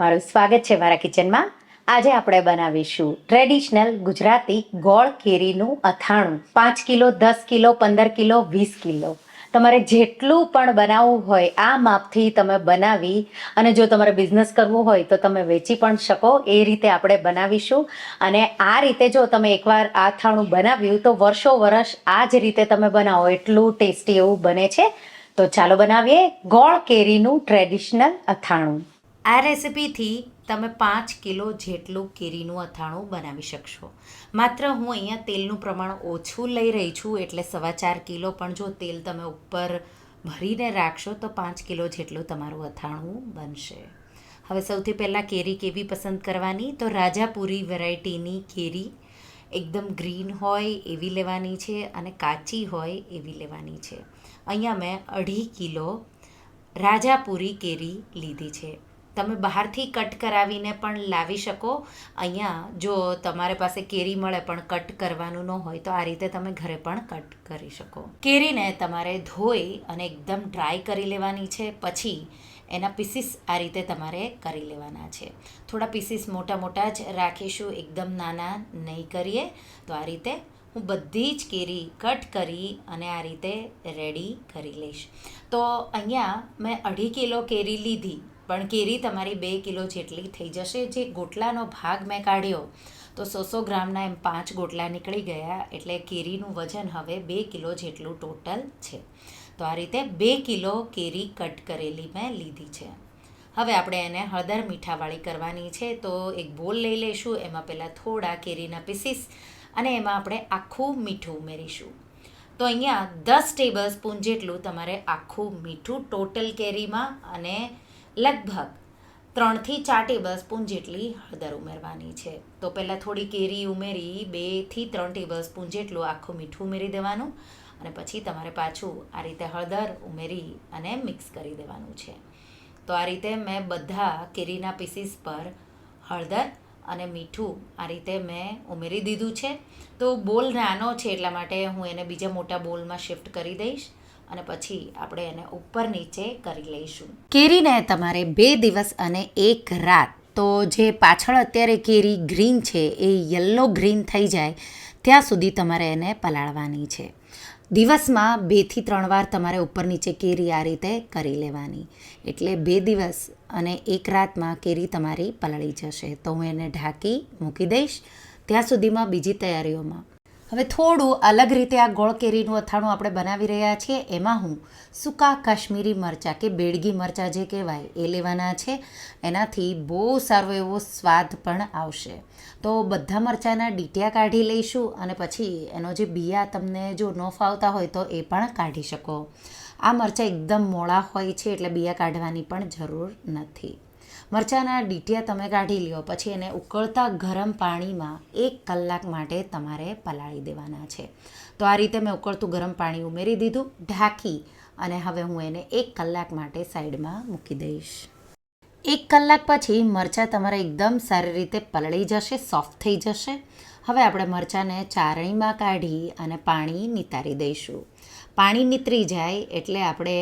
તમારું સ્વાગત છે મારા કિચનમાં. આજે આપણે બનાવીશું ટ્રેડિશનલ ગુજરાતી ગોળ કેરીનું અથાણું. પાંચ કિલો, દસ કિલો, પંદર કિલો, વીસ કિલો. તમારે જેટલું પણ બનાવવું હોય આ માપથી તમે બનાવી અને જો તમારે બિઝનેસ કરવું હોય તો તમે વેચી પણ શકો. એ રીતે આપણે બનાવીશું. અને આ રીતે જો તમે એકવાર આ અથાણું બનાવ્યું તો વર્ષો વર્ષ આ જ રીતે તમે બનાવો. એટલું ટેસ્ટી એવું બને છે. તો ચાલો બનાવીએ ગોળ કેરીનું ટ્રેડિશનલ અથાણું. આ રેસિપીથી તમે પાંચ કિલો જેટલું કેરીનું અથાણું બનાવી શકશો. માત્ર હું અહીંયા તેલનું પ્રમાણ ઓછું લઈ રહી છું, એટલે સવા ચાર કિલો, પણ જો તેલ તમે ઉપર ભરીને રાખશો, તો પાંચ કિલો જેટલું તમારું અથાણું બનશે. હવે સૌથી પહેલાં કેરી કેવી પસંદ કરવાની? તો રાજાપુરી વેરાયટીની કેરી એકદમ ગ્રીન હોય એવી લેવાની છે અને કાચી હોય એવી લેવાની છે. અહીંયા મેં અઢી કિલો રાજાપુરી કેરી લીધી છે. તમે બહારથી કટ કરાવીને પણ લાવી શકો. અહીંયા જો તમારે પાસે કેરી મળે પણ કટ કરવાનું ન હોય, તો આ રીતે તમે ઘરે પણ કટ કરી શકો. કેરીને તમારે ધોઈ અને એકદમ ડ્રાય કરી લેવાની છે, પછી એના પીસીસ આ રીતે તમારે કરી લેવાના છે. થોડા પીસીસ મોટા મોટા જ રાખીશું, એકદમ નાના નહીં કરીએ. તો આ રીતે હું બધી જ કેરી કટ કરી અને આ રીતે રેડી કરી લઈશ. તો અહીંયા મેં અઢી કિલો કેરી લીધી. પણ કેરી તમારી બે કિલો જેટલી થઈ જશે. જે ગોટલાનો ભાગ મેં કાઢ્યો, તો સો સો ગ્રામના એમ પાંચ ગોટલા નીકળી ગયા. એટલે કેરીનું વજન હવે બે કિલો જેટલું ટોટલ છે. તો આ રીતે બે કિલો કેરી કટ કરેલી મેં લીધી છે. હવે આપણે એને હળદર મીઠાવાળી કરવાની છે. તો એક બોલ લઈ લઈશું, એમાં પહેલાં થોડા કેરીના પીસીસ અને એમાં આપણે આખું મીઠું ઉમેરીશું. તો અહીંયા દસ ટેબલ સ્પૂન જેટલું તમારે આખું મીઠું ટોટલ કેરીમાં અને લગભગ ત્રણથી ચાર ટેબલ સ્પૂન જેટલી હળદર ઉમેરવાની છે. તો પહેલાં થોડી કેરી ઉમેરી, બેથી ત્રણ ટેબલ સ્પૂન જેટલું આખું મીઠું ઉમેરી દેવાનું અને પછી તમારે પાછું આ રીતે હળદર ઉમેરી અને મિક્સ કરી દેવાનું છે. તો આ રીતે મેં બધા કેરીના પીસીસ પર હળદર અને મીઠું આ રીતે મેં ઉમેરી દીધું છે. તો બોલ નાનો છે એટલા માટે હું એને બીજા મોટા બોલમાં શિફ્ટ કરી દઈશ. અને પછી આપણે એને ઉપર નીચે કરી લઈશું. કેરીને તમારે બે દિવસ અને એક રાત, તો જે પાછળ અત્યારે કેરી ગ્રીન છે, એ યલો ગ્રીન થઈ જાય, ત્યાં સુધી તમારે એને પલાળવાની છે. દિવસમાં બેથી ત્રણ વાર તમારે ઉપર નીચે કેરી આ રીતે કરી લેવાની. એટલે બે દિવસ અને એક રાતમાં કેરી તમારી પલાળી જશે. તો હું એને ઢાંકી મૂકી દઈશ. ત્યાં સુધીમાં બીજી તૈયારીઓમાં હવે થોડું અલગ રીતે આ ગોળ કેરીનું અથાણું આપણે બનાવી રહ્યા છીએ. એમાં હું સૂકા કાશ્મીરી મરચાં કે બેડગી મરચાં જે કહેવાય એ લેવાના છે. એનાથી બહુ સારો એવો સ્વાદ પણ આવશે. તો બધા મરચાંના ડીટિયા કાઢી લઈશું અને પછી એનો જે બિયા તમને જો ન ફાવતા હોય તો એ પણ કાઢી શકો. આ મરચાં એકદમ મોળા હોય છે એટલે બિયા કાઢવાની પણ જરૂર નથી. મરચાંના ડીટિયા તમે કાઢી લ્યો, પછી એને ઉકળતા ગરમ પાણીમાં એક કલાક માટે તમારે પલાળી દેવાના છે. તો આ રીતે મેં ઉકળતું ગરમ પાણી ઉમેરી દીધું, ઢાંકી અને હવે હું એને એક કલાક માટે સાઈડમાં મૂકી દઈશ. એક કલાક પછી મરચાં તમારા એકદમ સારી રીતે પલળી જશે, સોફ્ટ થઈ જશે. હવે આપણે મરચાંને ચારણીમાં કાઢી અને પાણી નિતારી દઈશું. પાણી નીતરી જાય એટલે આપણે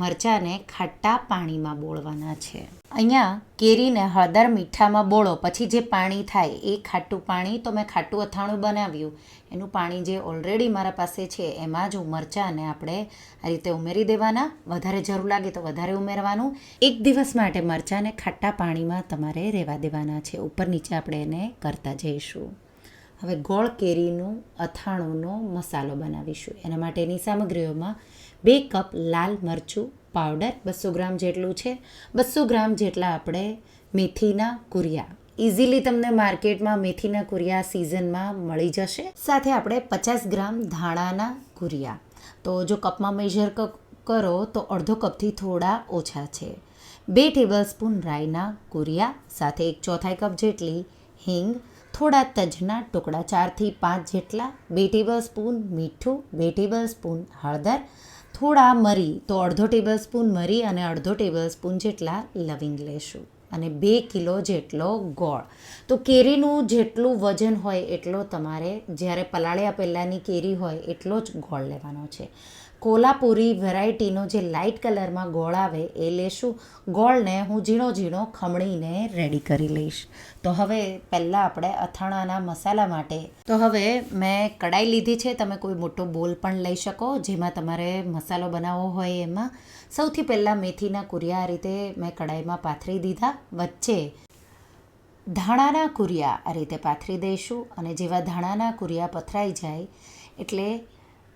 મરચાંને ખાટા પાણીમાં બોળવાના છે. અહીંયા કેરીને હળદર મીઠામાં બોળો, પછી જે પાણી થાય એ ખાટું પાણી તો મેં ખાટું અથાણું બનાવ્યું. એનું પાણી જે ઓલરેડી મારા પાસે છે એમાં જ મરચાંને આપણે આ રીતે ઉમેરી દેવાના. વધારે જરૂર લાગે તો વધારે ઉમેરવાનું. એક દિવસ માટે મરચાંને ખાટા પાણીમાં તમારે રહેવા દેવાના છે. ઉપર નીચે આપણે એને કરતા જઈશું. હવે ગોળ કેરીનું, અથાણુંનો મસાલો બનાવીશું. એના માટેની સામગ્રીઓમાં બે કપ લાલ મરચું પાવડર બસો ગ્રામ જેટલું છે. બસો ગ્રામ જેટલા આપણે મેથીના કુરિયા. ઇઝીલી તમને માર્કેટમાં મેથીના કુરિયા સિઝનમાં મળી જશે. સાથે આપણે પચાસ ગ્રામ ધાણાના કુરિયા. તો જો કપમાં મેજર કરો તો અડધો કપથી થોડા ઓછા છે. બે ટેબલ સ્પૂન રાઈના કુરિયા, સાથે એક ચોથાઈ કપ જેટલી હિંગ થોડા તજના ટુકડા, ચારથી પાંચ જેટલા, બે ટેબલ સ્પૂન મીઠું, બે ટેબલ સ્પૂન હળદર, થોડા મરી, તો અડધો ટેબલ સ્પૂન મરી અને અડધો ટેબલ સ્પૂન જેટલા લવિંગ લેશું. અને બે કિલો જેટલો ગોળ. તો કેરીનું જેટલું વજન હોય એટલો તમારે, જ્યારે પલાળ્યા પહેલાંની કેરી હોય, એટલો જ ગોળ લેવાનો છે. કોલાપુરી વેરાયટીનો જે લાઇટ કલરમાં ગોળ આવે, એ લેશું. ગોળને હું ઝીણો ઝીણો ખમણીને રેડી કરી લઈશ. તો હવે પહેલાં આપણે અથાણાના મસાલા માટે, તો હવે મેં કડાઈ લીધી છે. તમે કોઈ મોટો બોલ પણ લઈ શકો, જેમાં તમારે મસાલો બનાવવો હોય એમાં. સૌથી પહેલાં મેથીના કુરિયા આ રીતે મેં કડાઈમાં પાથરી દીધા. વચ્ચે ધાણાના કુરિયા આ રીતે પાથરી દઈશું અને જેવા ધાણાના કુરિયા પથરાઈ જાય એટલે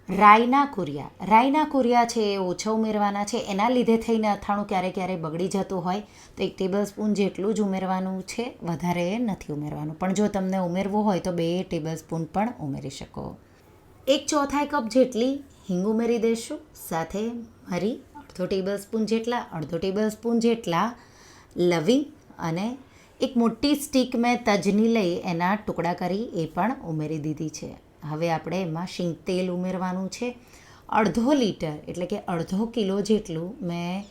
રાઈના કુરિયા. રાઈના કુરિયા છે એ ઓછા ઉમેરવાના છે. એના લીધે થઈને અથાણું ક્યારે ક્યારે બગડી જતું હોય. તો એક ટેબલ સ્પૂન જેટલું જ ઉમેરવાનું છે. વધારે નથી ઉમેરવાનું. પણ જો તમને ઉમેરવું હોય તો બે ટેબલ સ્પૂન પણ ઉમેરી શકો. એક ચોથાઈ કપ જેટલી હિંગ ઉમેરી દઈશું. સાથે મરી અડધો ટેબલ સ્પૂન જેટલા, અડધો ટેબલ સ્પૂન જેટલા લવિંગ અને એક મોટી સ્ટીક મેં તજની લઈ એના ટુકડા કરી એ પણ ઉમેરી દીધી છે. હવે આપણે એમાં શીંગ તેલ ઉમેરવાનું છે. અડધો લીટર, એટલે કે અડધો કિલો જેટલું મેં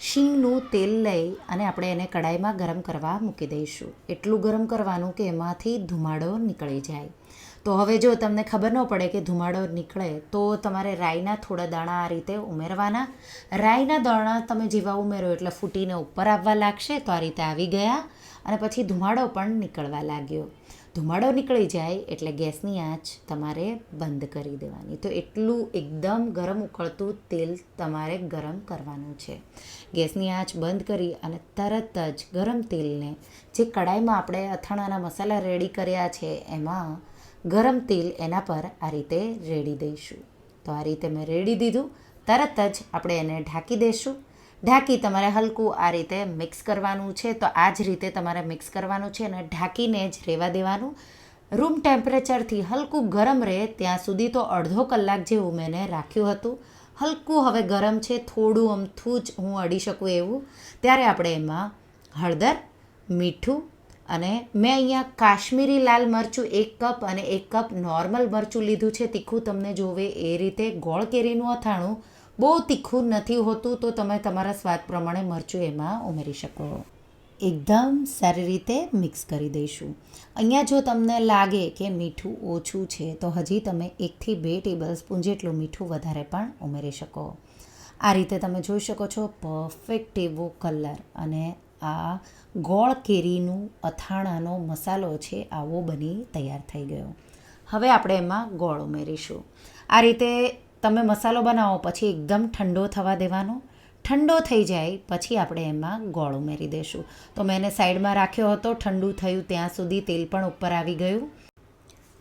શીંગનું તેલ લઈ અને આપણે એને કડાઈમાં ગરમ કરવા મૂકી દઈશું. એટલું ગરમ કરવાનું કે એમાંથી ધુમાડો નીકળી જાય. તો હવે જો તમને ખબર ન પડે કે ધુમાડો નીકળે, તો તમારે રાઈના થોડા દાણા આ રીતે ઉમેરવાના. રાઈના દાણા તમે જેવા ઉમેરો એટલે ફૂટીને ઉપર આવવા લાગશે, તો આ રીતે આવી ગયા અને પછી ધુમાડો પણ નીકળવા લાગ્યો. ધુમાડો નીકળી જાય એટલે ગેસની આંચ તમારે બંધ કરી દેવાની. તો એટલું એકદમ ગરમ ઉકળતું તેલ તમારે ગરમ કરવાનું છે. ગેસની આંચ બંધ કરી અને તરત જ ગરમ તેલને જે કડાઈમાં આપણે અથાણાના મસાલા રેડી કર્યા છે, એમાં ગરમ તેલ એના પર આ રીતે રેડી દઈશું. તો આ રીતે મેં રેડી દીધું. તરત જ આપણે એને ઢાંકી દઈશું. ઢાંકી તમારે હલકું આ રીતે મિક્સ કરવાનું છે. તો આ જ રીતે તમારે મિક્સ કરવાનું છે અને ઢાંકીને જ રહેવા દેવાનું. રૂમ ટેમ્પરેચરથી હલકું ગરમ રહે ત્યાં સુધી તો અડધો કલાક જેવું મેં એને રાખ્યું હતું. હલકું હવે ગરમ છે, થોડું અમથું જ હું અડી શકું એવું. ત્યારે આપણે એમાં હળદર, મીઠું અને મેં અહીંયા કાશ્મીરી લાલ મરચું એક કપ અને એક કપ નોર્મલ મરચું લીધું છે. તીખું તમને જોવે એ રીતે ગોળ કેરીનું અથાણું બહુ તીખું નથી હોતું, તો તમે તમારા સ્વાદ પ્રમાણે મરચું એમાં ઉમેરી શકો. એકદમ સારી રીતે મિક્સ કરી દઈશું. અહીંયા જો તમને લાગે કે મીઠું ઓછું છે, તો હજી તમે એકથી બે ટેબલ સ્પૂન જેટલું મીઠું વધારે પણ ઉમેરી શકો. આ રીતે તમે જોઈ શકો છો, પરફેક્ટ એવો કલર અને આ ગોળ કેરીનું અથાણાનો મસાલો છે, આવો બની તૈયાર થઈ ગયો. હવે આપણે એમાં ગોળ ઉમેરીશું. આ રીતે તમે મસાલો બનાવો, પછી એકદમ ઠંડો થવા દેવાનો. ઠંડો થઈ જાય, પછી આપણે એમાં ગોળ ઉમેરી દઈશું તો મેં એને સાઈડમાં રાખ્યો હતો, ઠંડુ થયું ત્યાં સુધી તેલ પણ ઉપર આવી ગયું.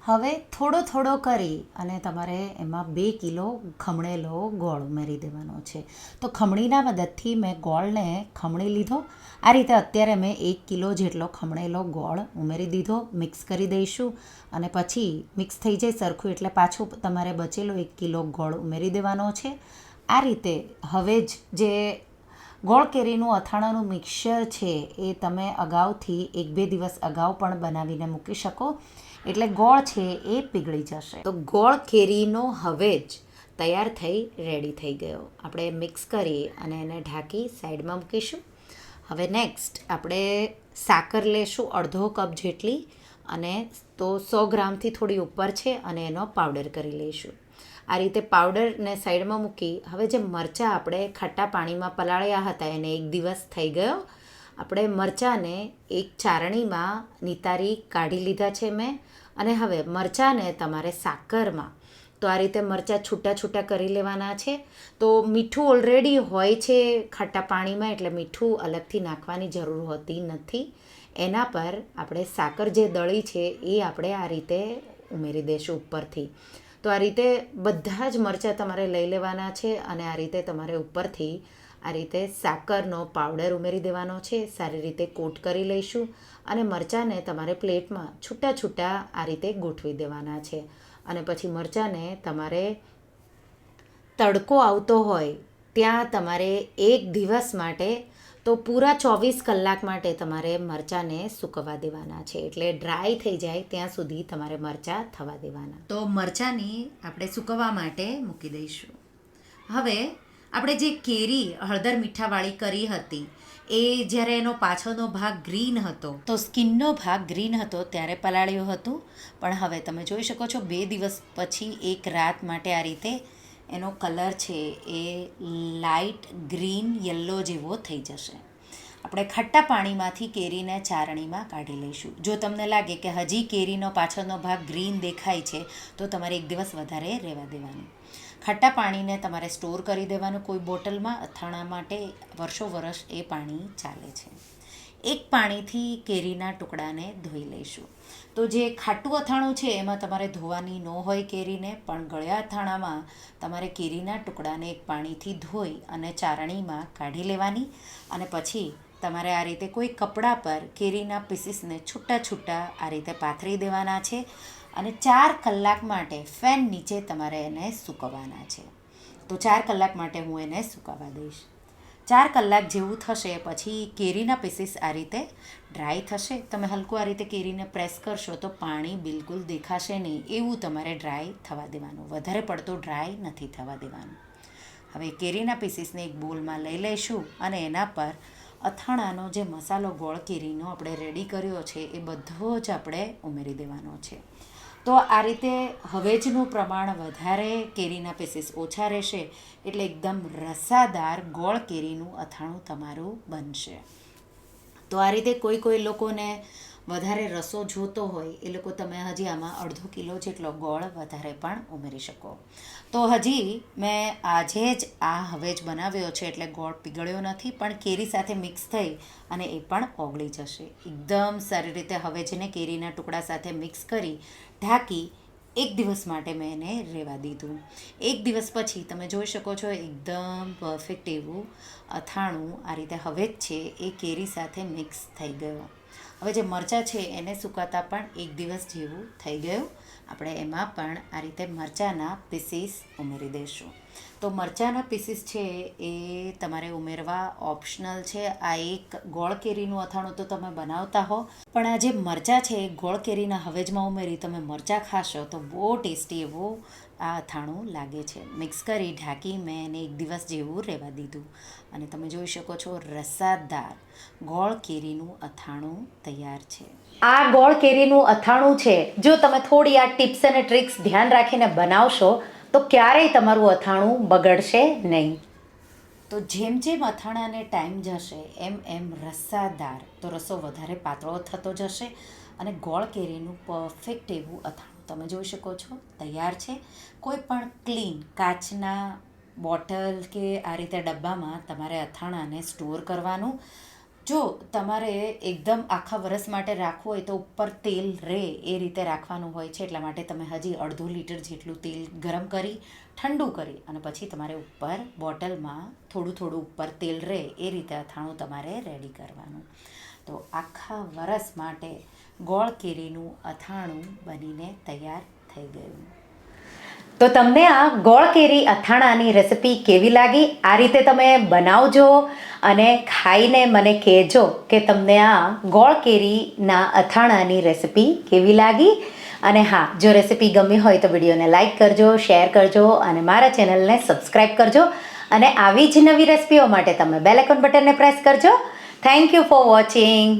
હવે થોડો થોડો કરી અને તમારે એમાં બે કિલો ખમણેલો ગોળ ઉમેરી દેવાનો છે. તો ખમણીના મદદથી મેં ગોળને ખમણી લીધો. આ રીતે અત્યારે મેં એક કિલો જેટલો ખમણેલો ગોળ ઉમેરી દીધો, મિક્સ કરી દઈશું અને પછી મિક્સ થઈ જાય સરખું એટલે પાછું તમારે બચેલો એક કિલો ગોળ ઉમેરી દેવાનો છે. આ રીતે હવે જ જે ગોળ કેરીનું અથાણાનું મિક્સર છે એ તમે અગાઉથી એક બે દિવસ અગાઉ પણ બનાવીને મૂકી શકો. એટલે ગોળ છે એ પીગળી જશે. તો ગોળ કેરીનો હવે જ તૈયાર થઈ રેડી થઈ ગયો. આપણે મિક્સ કરી અને એને ઢાંકી સાઈડમાં મૂકીશું. હવે નેક્સ્ટ આપણે સાકર લેશું અડધો કપ જેટલી અને તો સો ગ્રામથી થોડી ઉપર છે અને એનો પાવડર કરી લઈશું. આ રીતે પાવડરને સાઈડમાં મૂકી, હવે જે મરચાં આપણે ખાટા પાણીમાં પલાળ્યા હતા એને એક દિવસ થઈ ગયો. આપણે મરચાંને એક ચારણીમાં નિતારી કાઢી લીધા છે મેં. અને હવે મરચાંને તમારે સાકરમાં. તો આ રીતે મરચાં છૂટા છૂટા કરી લેવાના છે. તો મીઠું ઓલરેડી હોય છે ખાટા પાણીમાં, એટલે મીઠું અલગથી નાખવાની જરૂર હોતી નથી. એના પર આપણે સાકર જે દળી છે એ આપણે આ રીતે ઉમેરી દઈશું ઉપરથી. તો આ રીતે બધા જ મરચાં તમારે લઈ લેવાના છે અને આ રીતે તમારે ઉપરથી આ રીતે સાકરનો પાવડર ઉમેરી દેવાનો છે, સારી રીતે કોટ કરી લઈશું અને મરચાંને તમારે પ્લેટમાં છૂટા છૂટા આ રીતે ગોઠવી દેવાના છે. અને પછી મરચાંને તમારે તડકો આવતો હોય ત્યાં તમારે એક દિવસ માટે તો પૂરા ચોવીસ કલાક માટે તમારે મરચાંને સૂકવવા દેવાના છે. એટલે ડ્રાય થઈ જાય ત્યાં સુધી તમારે મરચાં થવા દેવાના. તો મરચાંની આપણે સૂકવવા માટે મૂકી દઈશું. હવે આપણે જે કેરી, હળદર મીઠાવાળી કરી હતી, એ જ્યારે એનો પાછળનો ભાગ ગ્રીન હતો, તો સ્કિનનો ભાગ ગ્રીન હતો ત્યારે પલાળ્યો હતો. પણ હવે તમે જોઈ શકો છો, બે દિવસ પછી એક રાત માટે આ રીતે એનો કલર છે એ લાઇટ ગ્રીન યલો જેવો થઈ જશે. આપણે ખટ્ટા પાણીમાંથી કેરીને ચારણીમાં કાઢી લઈશું. જો તમને લાગે કે હજી કેરીનો પાછળનો ભાગ ગ્રીન દેખાય છે, તો તમારે એક દિવસ વધારે રહેવા દેવાનું. ખટ્ટા પાણીને તમારે સ્ટોર કરી દેવાનું કોઈ બોટલમાં, અથાણા માટે વર્ષો વર્ષ એ પાણી ચાલે છે. એક પાણીથી કેરીના ટુકડાને ધોઈ લઈશું. તો જે ખાટું અથાણું છે એમાં તમારે ધોવાની ન હોય કેરીને, પણ ગળ્યા અથાણામાં તમારે કેરીના ટુકડાને એક પાણીથી ધોઈ અને ચારણીમાં કાઢી લેવાની અને પછી તમારે આ રીતે કોઈ કપડા પર કેરીના પીસીસને છૂટા છૂટા આ રીતે પાથરી દેવાના છે. અને ચાર કલાક માટે ફેન નીચે તમારે એને સૂકવવાના છે. તો ચાર કલાક માટે હું એને સૂકવવા દઈશ. ચાર કલાક જેવું થશે, પછી કેરીના પીસીસ આ રીતે ડ્રાય થશે. તમે હલકું આ રીતે કેરીને પ્રેસ કરશો તો પાણી બિલકુલ દેખાશે નહીં. એવું તમારે ડ્રાય થવા દેવાનું. વધારે પડતો ડ્રાય નથી થવા દેવાનું. હવે કેરીના પીસીસને એક બોલમાં લઈ લઈશું અને એના પર અથાણાનો જે મસાલો ગોળ કેરીનો આપણે રેડી કર્યો છે, એ બધો જ આપણે ઉમેરી દેવાનો છે. તો આ રીતે હવેજનું પ્રમાણ વધારે, કેરીના પીસીસ ઓછા રહેશે, એટલે એકદમ રસાદાર ગોળ કેરીનું અથાણું તમારું બનશે. તો આ રીતે કોઈ કોઈ લોકોને વધારે રસો જોતો હોય એ લોકો તમે હજી આમાં અડધો કિલો જેટલો ગોળ વધારે પણ ઉમેરી શકો. તો હજી મેં આજે જ આ હવેજ બનાવ્યો છે એટલે ગોળ પીગળ્યો નથી, પણ કેરી સાથે મિક્સ થઈ અને એ પણ ઓગળી જશે. એકદમ સારી રીતે હવેજને કેરીના ટુકડા સાથે મિક્સ કરી ઢાંકી એક દિવસ માટે મેં એને રહેવા દીધું. એક દિવસ પછી તમે જોઈ શકો છો એકદમ પરફેક્ટ એવું અથાણું આ રીતે હવે જ છે એ કેરી સાથે મિક્સ થઈ ગયો. હવે જે મરચાં છે એને સુકાતા પણ એક દિવસ જેવું થઈ ગયું. આપણે એમાં પણ આ રીતે મરચાંના પીસીસ ઉમેરી દઈશું. તો મરચાંના પીસીસ છે એ તમારે ઉમેરવા ઓપ્શનલ છે. આ એક ગોળ કેરીનું અથાણું તો તમે બનાવતા હો. પણ આ જે મરચાં છે એ ગોળ કેરીના હવેજમાં ઉમેરી તમે મરચાં ખાશો તો બહુ ટેસ્ટી એવું આ અથાણું લાગે છે. મિક્સ કરી ઢાંકી મેં એને એક દિવસ જેવું રહેવા દીધું. અને તમે જોઈ શકો છો રસાદાર ગોળ કેરીનું અથાણું તૈયાર છે. આ ગોળ કેરીનું અથાણું છે. જો તમે થોડી આ ટિપ્સ અને ટ્રિક્સ ધ્યાન રાખીને બનાવશો, તો ક્યારેય તમારું અથાણું બગડશે નહીં. તો જેમ જેમ અથાણાને ટાઈમ જશે, એમ એમ રસાદાર. તો રસો વધારે પાતળો થતો જશે અને ગોળ કેરીનું પરફેક્ટ એવું અથાણું. તમે જોઈ શકો છો, તૈયાર છે. કોઈ પણ ક્લીન કાચના બોટલ કે આ રીતે ડબ્બામાં તમારે અથાણાને સ્ટોર કરવાનું. જો તમારે એકદમ આખા વરસ માટે રાખવું હોય તો ઉપર તેલ રહે એ રીતે રાખવાનું હોય છે, એટલા માટે તમે હજી અડધો લીટર જેટલું તેલ ગરમ કરી, ઠંડુ કરી અને પછી તમારે ઉપર બોટલમાં થોડું થોડું ઉપર તેલ રહે એ રીતે અથાણું તમારે રેડી કરવાનું. તો આખા વરસ માટે ગોળ કેરીનું અથાણું બનીને તૈયાર થઈ ગયું. તો તમને આ ગોળ કેરી અથાણાની રેસિપી કેવી લાગી? આ રીતે તમે બનાવજો અને ખાઈને મને કહેજો કે તમને આ ગોળ કેરીના અથાણાની રેસિપી કેવી લાગી? અને હા, જો રેસિપી ગમી હોય તો વિડીયોને લાઈક કરજો, શેર કરજો અને મારા ચેનલને સબસ્ક્રાઈબ કરજો અને આવી જ નવી રેસિપીઓ માટે તમે બેલ બટનને પ્રેસ કરજો. Thank you for watching